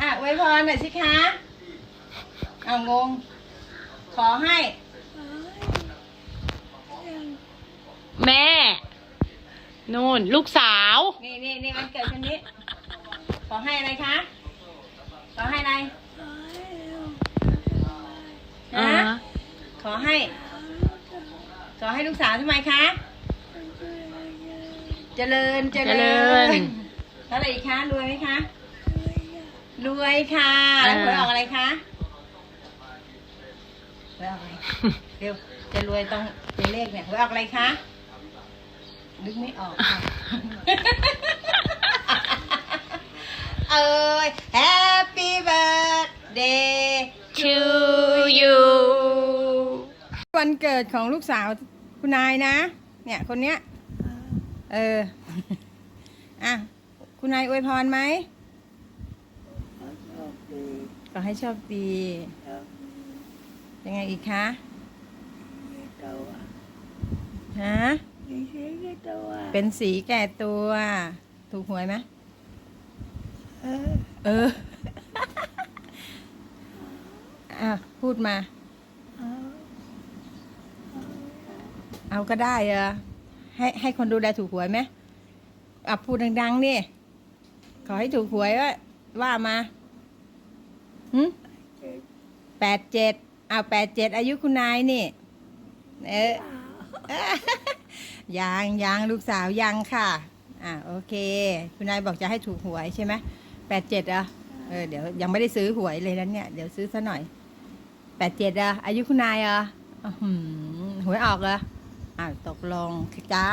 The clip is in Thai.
อะอวยพรหน่อยสิคะเอางง ขอให้ แม่ นู่น ลูกสาว นี่นี่นี่วันเกิดคนนี้ ขอให้อะไรคะ ขอให้อะไรอ่าฮะขอให้ ขอให้ลูกสาวทำไมคะ เจริญ เจเจริริญญแล้วอะไรอีกคะ รวยไหมคะ รวยค่ะแล้วหวยออกอะไรคะหวยออกอะไรเร็วจะรวยต้องเป็นเลขเนี่ยหวยออกอะไรคะนึกไม่ออกค่ะเอ้ย Happy birthday to you วันเกิดของลูกสาวคุณนายนะ เนี่ยคนเนี้ย เออ อะ คุณนายอวยพรไหม ขอให้โชคดียังไงอีกคะฮะเป็นสีแก่ตัว ถูกหวยไหมเอออะพูดมาเอาก็ได้เออให้ให้คนดูแลถูกหวยไหมอะพูดดังๆนี่ขอให้ถูกหวยว่าว่ามา หืมแปดเจ็ดเอาแปดเจ็ดอายุคุณนายนี่ เออยังยังลูกสาวยังค่ะ อะโอเค คุณนายบอกจะให้ถูกหวยใช่ไหมแปดเจ็ดอะเออเดี๋ยวยังไม่ได้ซื้อหวยเลยนั้นเนี่ย เดี๋ยวซื้อซะหน่อยแปดเจ็ดอะอายุคุณนายอะอื้อหือหวยออกเหรออ้าวตกลงจ้า